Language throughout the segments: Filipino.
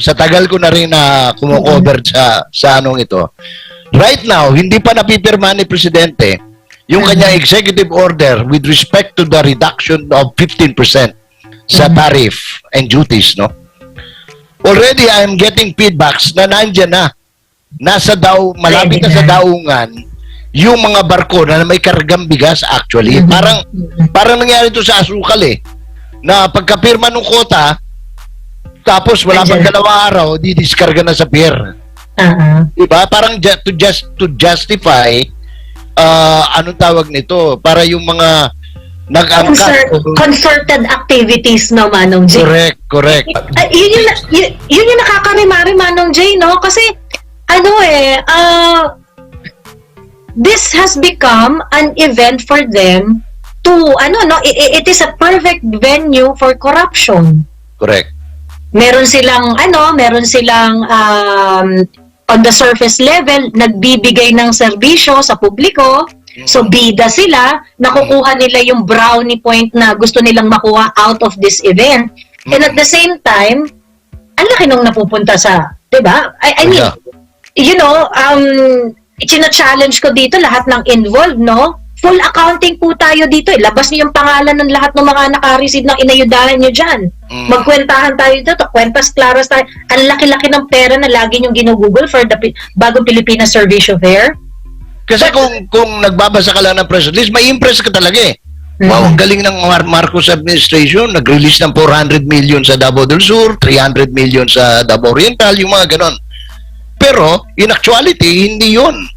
sa tagal ko na rin na kumukover sa, sa anong ito, right now, hindi pa napipirma ni Presidente yung kanyang executive order with respect to the reduction of 15% sa tariff and duties, no? Already, I'm getting feedbacks na nandyan na. Nasa daw, malapit na sa daungan, yung mga barko na may kargang bigas actually. Mhm. Parang, parang nangyari to sa asukal eh. Na pagkapirma ng kota, tapos wala pang dalawang araw, didiskarga na sa pier. Ah. Diba? Parang ju- to just to justify uh, anong tawag nito para yung mga nag-angkat. Concer- concerted activities no, Manong J. Correct, correct. Ay, yun, yung, yun, yun yung nakakarima-rima Manong J, no? Kasi, ano eh, ah, this has become an event for them to, ano, no, i- i- it is a perfect venue for corruption. Correct. Meron silang ano, meron silang um, on the surface level nagbibigay ng serbisyo sa publiko. So bida sila, nakukuha nila yung brownie point na gusto nilang makuha out of this event. And at the same time, ang laki nung napupunta sa, 'di ba? I, I mean, Yeah. you know, um china-challenge ko dito lahat ng involved, no? Full accounting po tayo dito. Eh. Labas niyo yung pangalan ng lahat ng mga naka-receive ng inayudahan niyo dyan. Mm. Magkwentahan tayo dito. Kwentas claras tayo. Ang laki-laki ng pera na lagi niyong ginugugol for the bagong Pilipinas Service Fair. Kasi kung kung nagbabasa ka lang ng press release, may impress ka talaga eh. Wow, ang galing ng Mar- Marcos administration. Nag-release ng 400 million sa Davao del Sur, 300 million sa Davao Oriental, yung mga ganon. Pero, in actuality, hindi yun.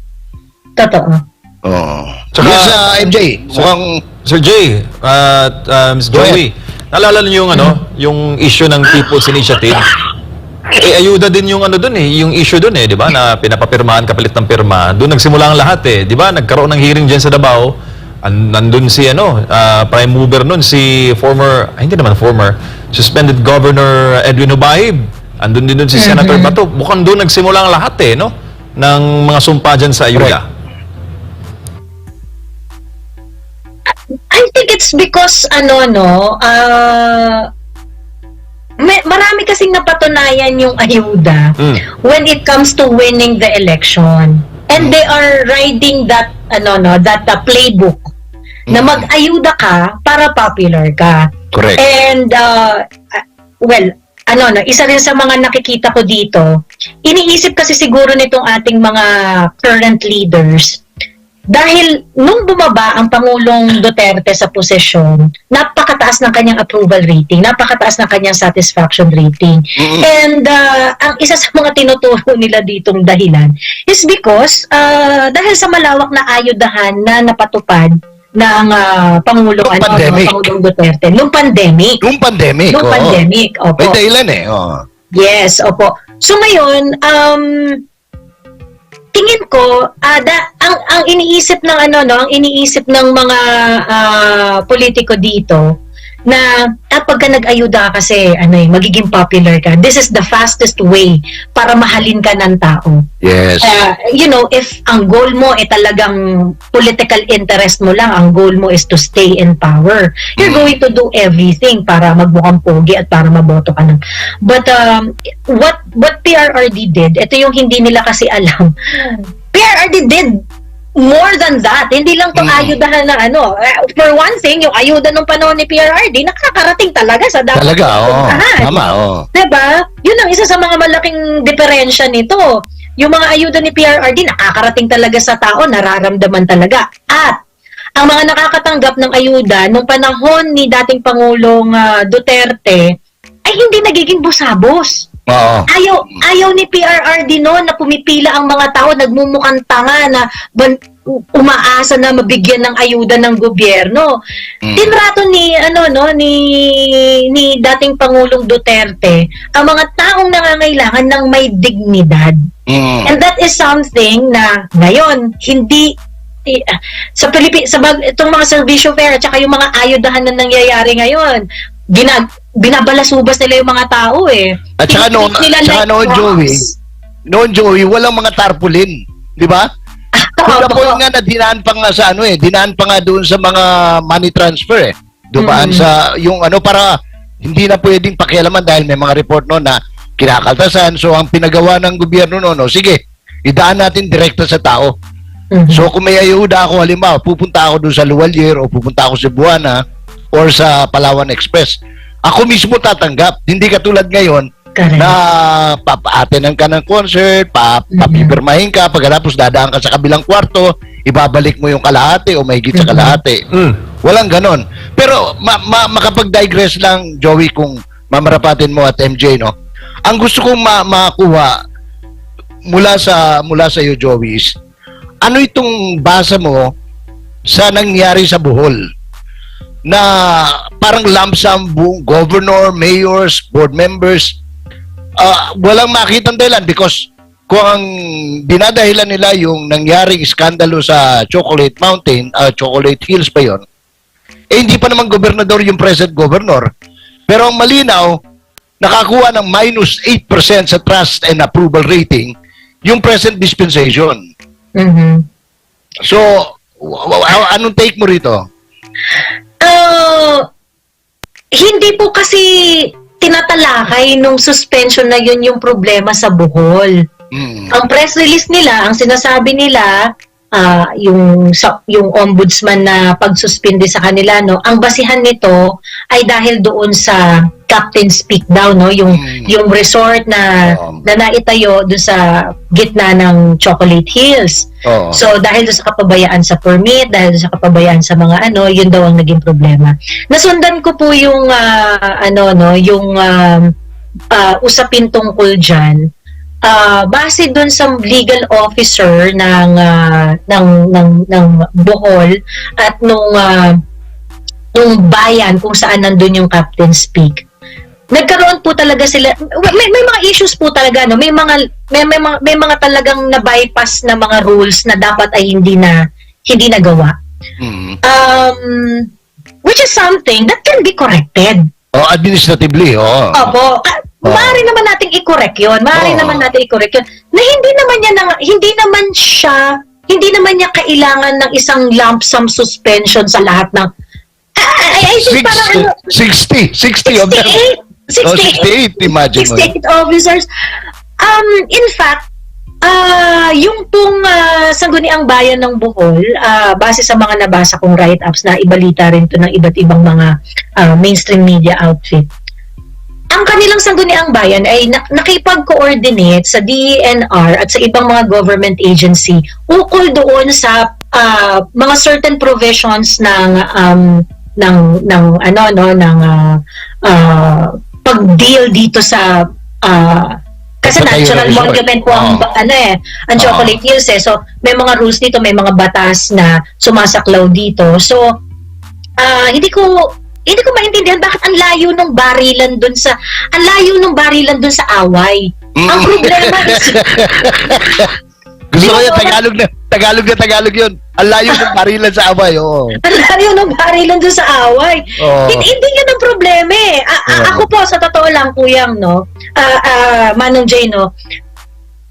Totoo. Oh. Tsaka- yes, uh, MJ, mukhang Sir Jay, at uh, Ms. Go Joey, naalala niyo yung ano, yung issue ng People's Initiative? Eh, ayuda din yung ano dun eh, yung issue dun eh, di ba, na pinapapirmahan kapalit ng pirma. Doon nagsimula ang lahat eh, di ba? Nagkaroon ng hearing dyan sa Davao. An nandun si ano, ah, prime mover nun, si former, ay hindi naman former, suspended Governor Edwin Hubahib. Andun din dun si Senator Bato. Mukhang doon nagsimula ang lahat eh, no? Ng mga sumpa dyan sa ayuda. It's because, ano, no, ah, may, marami kasing napatunayan yung ayuda Mm. when it comes to winning the election. And they are riding that, ano, no, that uh, playbook na Mm. mag-ayuda ka para popular ka. correct. And, uh, uh, well, ano, no, isa rin sa mga nakikita ko dito, iniisip kasi siguro nitong ating mga current leaders, dahil nung bumaba ang Pangulong Duterte sa posisyon, napakataas ng kanyang approval rating, napakataas ng kanyang satisfaction rating. Mm-mm. And uh, ang isa sa mga tinuturo nila ditong dahilan is because uh, dahil sa malawak na ayudahan na napatupad ng uh, Pangulong, Nung ano, pandemic. Pangulong Duterte, nung pandemic. Nung pandemic, Nung oo. pandemic, opo. May dahilan eh. Oh. Yes, opo. So ngayon, um tingin ko da- ang ang iniisip ng ano no, ang iniisip ng mga ah, politiko dito na pagka nag-ayuda ka kasi ano eh, magiging popular ka. This is the fastest way para mahalin ka ng tao. Yes. Uh, you know, if ang goal mo ay talagang political interest mo lang, ang goal mo is to stay in power, you're Mm. going to do everything para magmukhang pogi at para maboto ka ng. But um, what what PRRD did, ito yung hindi nila kasi alam. PRRD did more than that. Hindi lang to Mm. ayudahan na ano. Eh, For one thing, yung ayuda ng panahon ni PRRD, nakakarating talaga sa dapat Talaga, oo. puntahan. Tama, oo. 'Di ba? Yun ang isa sa mga malaking diferensya nito. Yung mga ayuda ni PRRD nakakarating talaga sa tao, nararamdaman talaga. At ang mga nakakatanggap ng ayuda nung panahon ni dating Pangulong ah, Duterte ay hindi nagiging busabos. Oo. Ayaw, ayaw ni PRRD noon na pumipila ang mga tao, nagmumukhang tanga na ban- umaasa na mabigyan ng ayuda ng gobyerno. Mm. Tinrato ni ano no ni ni dating Pangulong Duterte ang mga taong nangangailangan ng may dignidad. Mm. And that is something na ngayon hindi i- ah, sa Pilipi sa bag, itong mga servisyo fair at saka yung mga ayudahan na nangyayari ngayon ginag binabalasubas nila yung mga tao eh. At saka noon, Tinitreat nila at saka like noon, Joey, noon, Joey, walang mga tarpaulin. Di ba? Point nga na dinaan pa nga sa ano eh, dinaan pa nga doon sa mga money transfer eh. Dumaan Mm. sa yung ano para hindi na pwedeng pakialaman dahil may mga report noon na kinakaltasan. So, ang pinagawa ng gobyerno noon, no, sige, idaan natin direkta sa tao. Mhm. So, kung may ayuda ako, halimbawa, pupunta ako doon sa Luwalier o pupunta ako sa Buana or sa Palawan Express, ako mismo tatanggap. Hindi katulad ngayon Correct. na papaatenan ka ng concert, pa, Mhm. papipirmahin ka, pagkatapos dadaan ka sa kabilang kwarto, ibabalik mo yung kalahati o mahigit sa Mhm. kalahati. Mm. Walang ganon. Pero ma, ma, makapag-digress lang, Joey, kung mamarapatin mo at MJ, no? Ang gusto kong ma- makuha mula sa mula sa iyo, Joey, is ano itong basa mo sa nangyari sa Bohol? Na parang lump sum buong governor, mayors, board members, ah, walang makitang dahilan because kung ang dinadahilan nila yung nangyaring iskandalo sa Chocolate Mountain, ah, Chocolate Hills pa yon, eh hindi pa naman gobernador yung present governor. Pero ang malinaw, nakakuha ng minus 8% sa trust and approval rating yung present dispensation. Mhm. So, anong take mo rito? Ah, hindi po kasi tinatalakay nung suspension na yun yung problema sa Bohol. Mm. Ang press release nila, ang sinasabi nila, ah, yung sa, yung ombudsman na pagsuspindi sa kanila no, ang basihan nito ay dahil doon sa Captain's Peak daw no, yung Mm. yung resort na Um. na naitayo doon sa gitna ng Chocolate Hills. Oo. So dahil doon sa kapabayaan sa permit, dahil doon sa kapabayaan sa mga ano, yun daw ang naging problema. Nasundan ko po yung ah, ano no, yung um, ah, usapin tungkol diyan. Ah, base doon sa legal officer ng ah, ng ng ng Bohol at nung ah, nung bayan kung saan nandun yung Captain's Peak. Nagkaroon po talaga sila may, may mga issues po talaga no may mga may, may, mga, may mga talagang na bypass na mga rules na dapat ay hindi na hindi nagawa. Mm. Um which is something that can be corrected. Oh, administratively, oh. Opo. Ah, Oo. Maaari naman nating i-correct 'yon. Maaari Oo. naman natin i-correct 'yon. Na hindi naman niya na, hindi naman siya hindi naman niya kailangan ng isang lump sum suspension sa lahat ng I, I think parang ano, 60, 60 of them. 68, Oh, 68, 68, imagine mo. 68 officers. Um, in fact, ah yung pong ah, sangguniang bayan ng Bohol, ah, base sa mga nabasa kong write-ups na ibalita rin to ng iba't ibang mga ah, mainstream media outfit, ang kanilang sangguniang bayan ay na- nakipag-coordinate sa DENR at sa ibang mga government agency ukol doon sa ah, mga certain provisions ng um, ng ng ano no ng ah, ah, pag-deal dito sa ah, kasi Patayo natural monument po ang ba- ano eh ang Oo. Chocolate Hills eh. So may mga rules dito may mga batas na sumasaklaw dito. So ah hindi ko hindi ko maintindihan bakit ang layo ng barilan dun sa ang layo ng barilan dun sa away. Ang Mm. problema is Gusto ko ba- Tagalog na, Tagalog na Tagalog yun. Ang layo ng barilan sa away, oo. ang layo ng barilan dun sa away. Oo. Hindi, hindi yun ang problema eh. A- a- Oo. Ako po, sa totoo lang, kuyang, no, ah, ah, Manong Jay, no,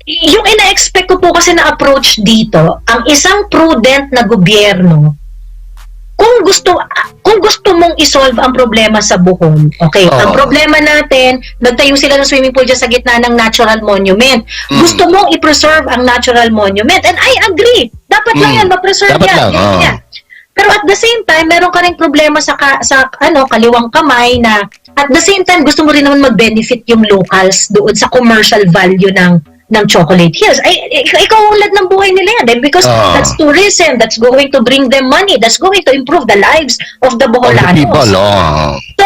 yung ina-expect ko po kasi na approach dito, ang isang prudent na gobyerno, kung gusto kung gusto mong isolve ang problema sa Bohol, okay, Oo. ang problema natin, nagtayo sila ng swimming pool dyan sa gitna ng natural monument. Mm. Gusto mong i-preserve ang natural monument. And I agree. Dapat lang Mm. yan, ma-preserve Dapat yan. lang, yan. Pero at the same time, meron ka rin problema sa ka, sa ano, kaliwang kamay na at the same time gusto mo rin naman mag-benefit yung locals doon sa commercial value ng ng Chocolate Hills. Ay, ikaw, ulad ng buhay nila yan. eh, Because Oo. that's tourism. That's going to bring them money. That's going to improve the lives of the All the Boholanos. people, oo. So,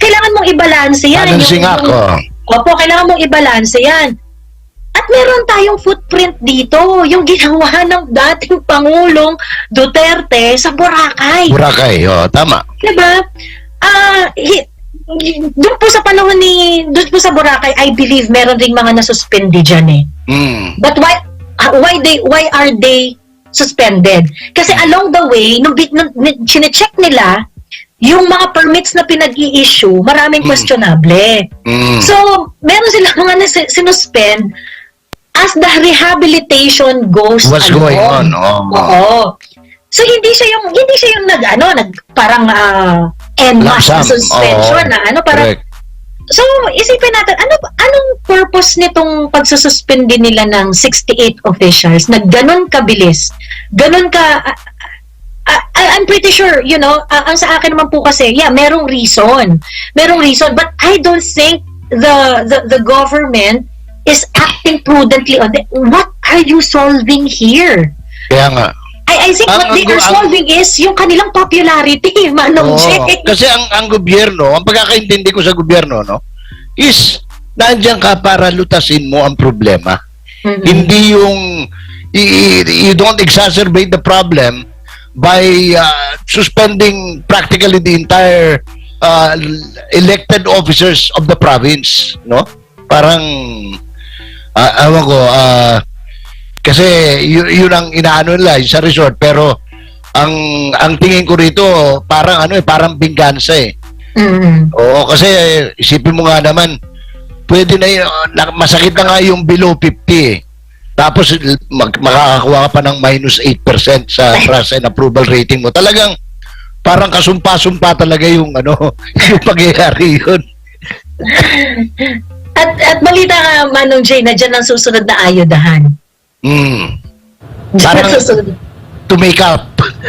kailangan mong ibalanse yan. Balancing Yung- oo. Opo, kailangan mong ibalanse yan. At meron tayong footprint dito, yung ginawa ng dating Pangulong Duterte sa Boracay. Boracay, oo, tama. Diba? Ah, hi- doon po sa panahon ni, doon po sa Boracay, I believe meron ring mga nasuspindi dyan eh. Mm. But why ah, why they why are they suspended? Kasi along the way, nung, bit- nung ni- chinecheck nila, yung mga permits na pinag-i-issue, maraming Mm. questionable. Mm. So, meron sila mga nas- sinuspend as the rehabilitation goes What's going on? along. Oo. Oo. So hindi siya yung hindi siya yung nag ano nag parang uh, Lump masse na suspension Oo. na ano parang Correct. So, isipin natin, ano anong purpose nitong pagsususpindi nila ng 68 officials na ganun kabilis? Ganun ka ah, ah, I- I'm pretty sure, you know, ah, ang sa akin naman po kasi, yeah, merong reason. Merong reason, but I don't think the the, the government is acting prudently on it. What are you solving here? Kaya nga. I, I think Ang- what they ang- are ang- solving is yung kanilang popularity, Manong Oo. Jay. kasi ang ang gobyerno, ang pagkakaintindi ko sa gobyerno, no, is nandiyan ka para lutasin mo ang problema. Mhm. Hindi yung you don't exacerbate the problem by uh, suspending practically the entire uh, elected officers of the province, no? Parang uh, awan ko, ah, kasi yun, yun ang inaano nila sa resort pero ang ang tingin ko rito parang ano eh parang binggansa eh. Mhm. Oo kasi isipin mo nga naman pwede na yun, masakit na nga yung below 50 eh. Tapos mag, makakakuha ka pa ng minus 8% sa trust and approval rating mo. Talagang parang kasumpa-sumpa talaga yung ano yung pangyayari yun. At, at balita nga, Manong Jay, na dyan ang susunod na ayudahan. Mm. Parang-. To make up.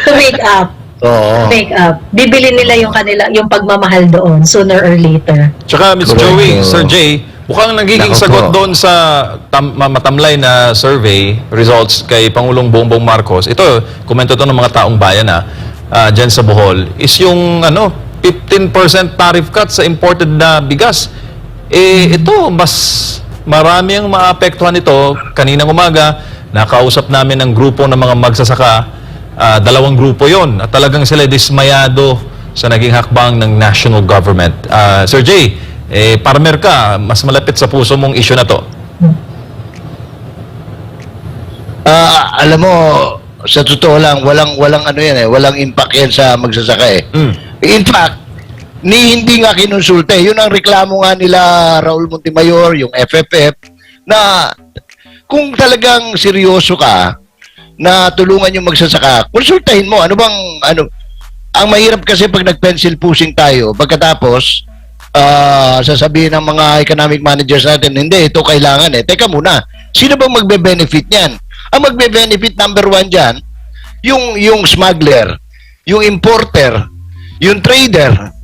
To make up. Oo. Make up. Bibili nila yung kanila, yung pagmamahal doon, sooner or later. Tsaka, Ms. Correct. Joey. Sir Jay, mukhang nagiging Nako sagot po. doon sa tam- ma- matamlay na survey results kay Pangulong Bongbong Marcos. Ito, komento to ng mga taong bayan na ah, dyan sa Bohol, is yung ano, 15% tariff cut sa imported na bigas. Eh, ito, mas marami ang maapektuhan nito. Kaninang umaga, nakausap namin ng grupo ng mga magsasaka, ah, dalawang grupo yon at talagang sila dismayado sa naging hakbang ng national government. Ah, Sir Jay, eh, farmer ka, mas malapit sa puso mong issue na to. Ah, alam mo, sa totoo lang, walang walang ano yan eh, walang impact yan sa magsasaka eh. Mm. In fact, ni hindi nga kinonsulte. Yun ang reklamo nga nila Raul Montemayor, yung FFF, na kung talagang seryoso ka na tulungan yung magsasaka, konsultahin mo. Ano bang, ano, ang mahirap kasi pag nag-pencil pushing tayo, pagkatapos, ah, sasabihin ng mga economic managers natin, hindi, ito kailangan eh. Teka muna, sino bang magbe-benefit niyan? Ang magbe-benefit number one dyan, yung, yung smuggler, yung importer, yung trader,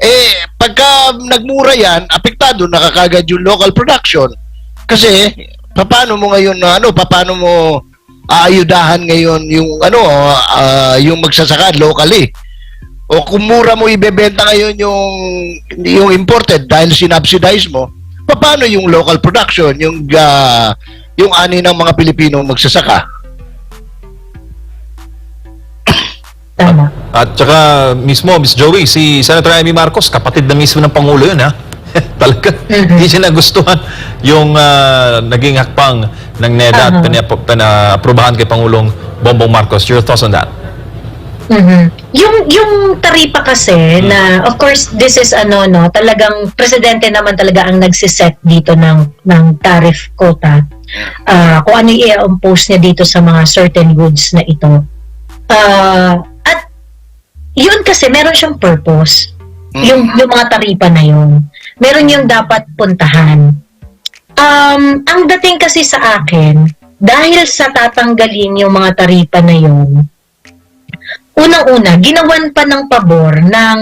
eh, pagka nagmura yan, apektado nakakagad yung local production. Kasi, paano mo ngayon, na ano, paano mo aayudahan ngayon yung, ano, ah, yung magsasaka locally? O kung mura mo ibebenta ngayon yung, yung imported dahil sinubsidize mo, paano yung local production, yung, ah, yung ani ng mga Pilipino magsasaka? Tama. At saka mismo, Miss Joey, si Senator Amy Marcos, kapatid na mismo ng Pangulo yun, ha? Talaga, Mhm. hindi siya nagustuhan yung ah, naging hakbang ng NEDA at Aha. pinap- pinaaprubahan kay Pangulong Bongbong Marcos. Your thoughts on that? Mhm. Yung yung taripa kasi na of course this is ano no, talagang presidente naman talaga ang nagsiset dito ng ng tariff quota. Ah, kung ano i-impose niya dito sa mga certain goods na ito. Ah, at yun kasi meron siyang purpose. Yung yung mga taripa na yun. Meron yung dapat puntahan. Um, ang dating kasi sa akin, dahil sa tatanggalin yung mga taripa na yun, unang-una, ginawan pa ng pabor ng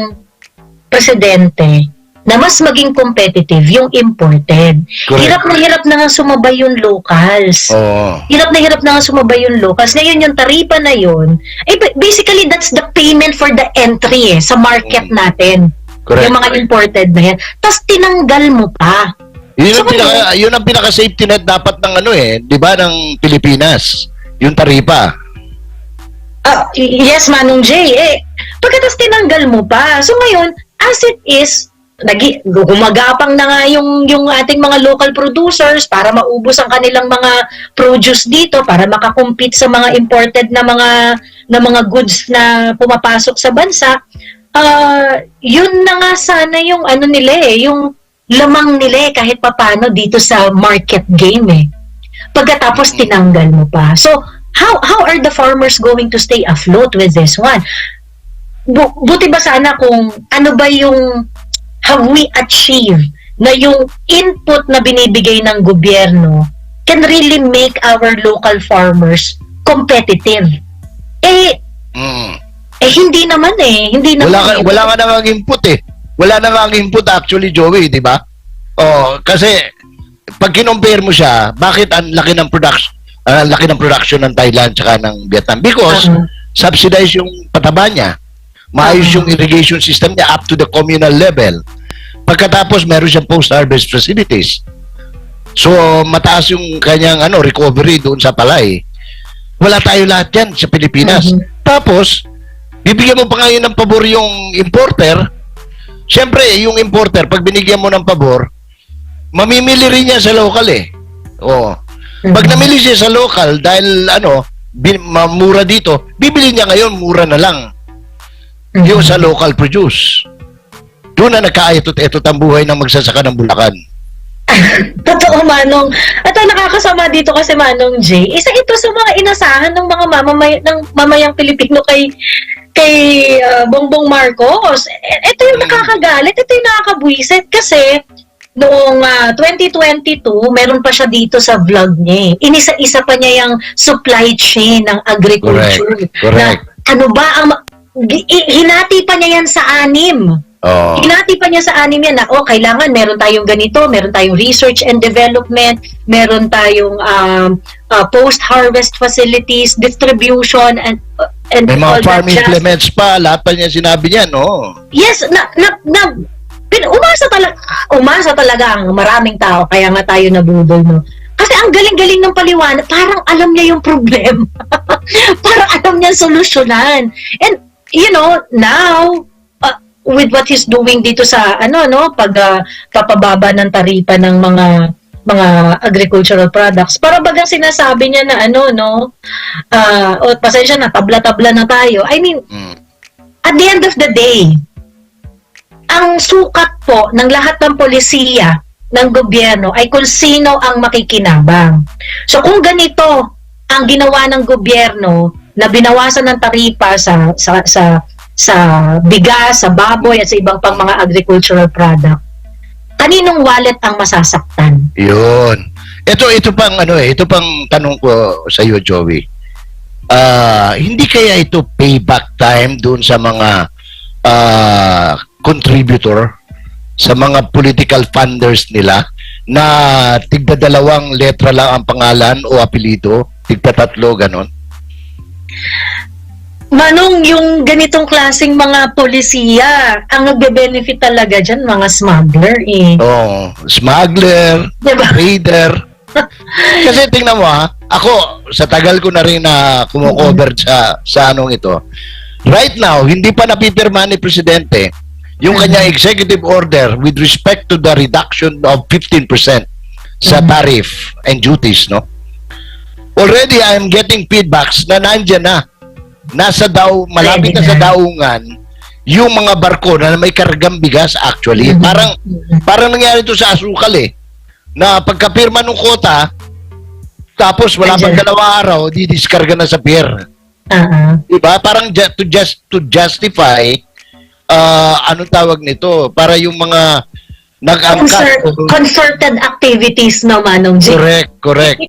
presidente na mas maging competitive yung imported. Correct. Hirap na hirap na nga sumabay yung locals. Oo. Hirap na hirap na nga sumabay yung locals. Ngayon yung taripa na yun, eh, ba- basically that's the payment for the entry eh, sa market Mm. natin. Correct. Yung mga imported na yan. Tapos tinanggal mo pa. Yun ang So, pinaka yun ang pinaka safety net dapat ng ano eh, 'di ba ng Pilipinas. Yung taripa. Ah, y- yes, Manong Jay. Eh, pagkatapos tinanggal mo pa. So ngayon, as it is, nagi, gumagapang na nga yung, yung ating mga local producers para maubos ang kanilang mga produce dito, para makakompete sa mga imported na mga na mga goods na pumapasok sa bansa. Ah, yun na nga sana yung ano nila eh, yung lamang nila eh, kahit papano dito sa market game eh. Pagkatapos tinanggal mo pa. So, how how are the farmers going to stay afloat with this one? Bu- buti ba sana kung ano ba yung have we achieved na yung input na binibigay ng gobyerno can really make our local farmers competitive? Eh, Mm. eh hindi naman eh. Hindi naman. Wala ka, eh. wala ka namang input eh. Wala namang input actually, Joey, di ba? Oh, kasi pag kinompare mo siya, bakit ang laki ng production ang laki ng production ng Thailand tsaka ng Vietnam? Because Uh-huh. subsidized yung pataba niya. Maayos Uh-huh. yung irrigation system niya up to the communal level. Pagkatapos meron siyang post-harvest facilities. So mataas yung kanyang ano recovery doon sa palay. Wala tayo lahat yan sa Pilipinas. Mhm. Tapos bibigyan mo pa ngayon ng pabor yung importer. Siyempre, yung importer, pag binigyan mo ng pabor, mamimili rin niya sa local eh. Oo. Pag Mhm. namili siya sa local dahil ano, bin, mamura dito, bibili niya ngayon mura na lang. Yung sa local produce. Doon na nagkaayot-etot ang buhay ng magsasaka ng Bulacan. Totoo, Manong. At ang nakakasama dito kasi, Manong J, isa ito sa mga inasahan ng mga mamamay, ng mamayang Pilipino kay kay ah, Bongbong Marcos. E- Ito yung Mm. nakakagalit, ito yung nakakabwisit kasi noong ah, 2022, meron pa siya dito sa vlog niya. eh. Inisa-isa pa niya yung supply chain ng agriculture. Correct. Na, ano ba ang hinati pa niya yan sa anim. Oh. Hinati pa niya sa anim yan na, oh, kailangan meron tayong ganito, meron tayong research and development, meron tayong um, uh, post-harvest facilities, distribution, and, uh, and May mga farm implements pa, lahat pa niya sinabi niya, no? Yes, na, na, na, pin, umasa talaga, umasa talaga ang maraming tao, kaya nga tayo nabudol, no? Kasi ang galing-galing ng paliwanag, parang alam niya yung problema. parang alam niya solusyonan. And, you know, now, uh, with what he's doing dito sa, ano, no, pag uh, papababa ng taripa ng mga mga agricultural products. Para bagang sinasabi niya na ano, no, ah, o pasensya na, tabla-tabla na tayo. I mean, Mm. at the end of the day, ang sukat po ng lahat ng polisiya ng gobyerno ay kung sino ang makikinabang. So kung ganito ang ginawa ng gobyerno na binawasan ng taripa sa sa sa sa bigas, sa baboy at sa ibang pang mga agricultural product, kaninong wallet ang masasaktan? Yun. Ito, ito pang ano eh, ito pang tanong ko sa iyo, Joey. Ah, hindi kaya ito payback time doon sa mga ah, contributor sa mga political funders nila na tigda dalawang letra lang ang pangalan o apelido, tigda tatlo ganon. Manong yung ganitong klasing mga polisiya, ang nagbe-benefit talaga dyan, mga smuggler eh. Oh, smuggler, Diba? trader. Kasi tingnan mo ha, ako sa tagal ko na rin na kumocover sa sa anong ito. Right now, hindi pa napipirma ni presidente yung kanyang executive order with respect to the reduction of 15% sa tariff and duties, no? Already I am getting feedbacks na nandiyan na. Nasa daw malapit na sa daungan yung mga barko na may kargang bigas actually. Parang parang nangyari to sa asukal eh. Na pagkapirma ng kota, tapos wala pang dalawang araw, didiskarga na sa pier. Ah. Diba? Parang ju- to just to justify uh, anong tawag nito? Para yung mga nag-angkat. Concert, concerted activities no, Manong J. Correct, correct.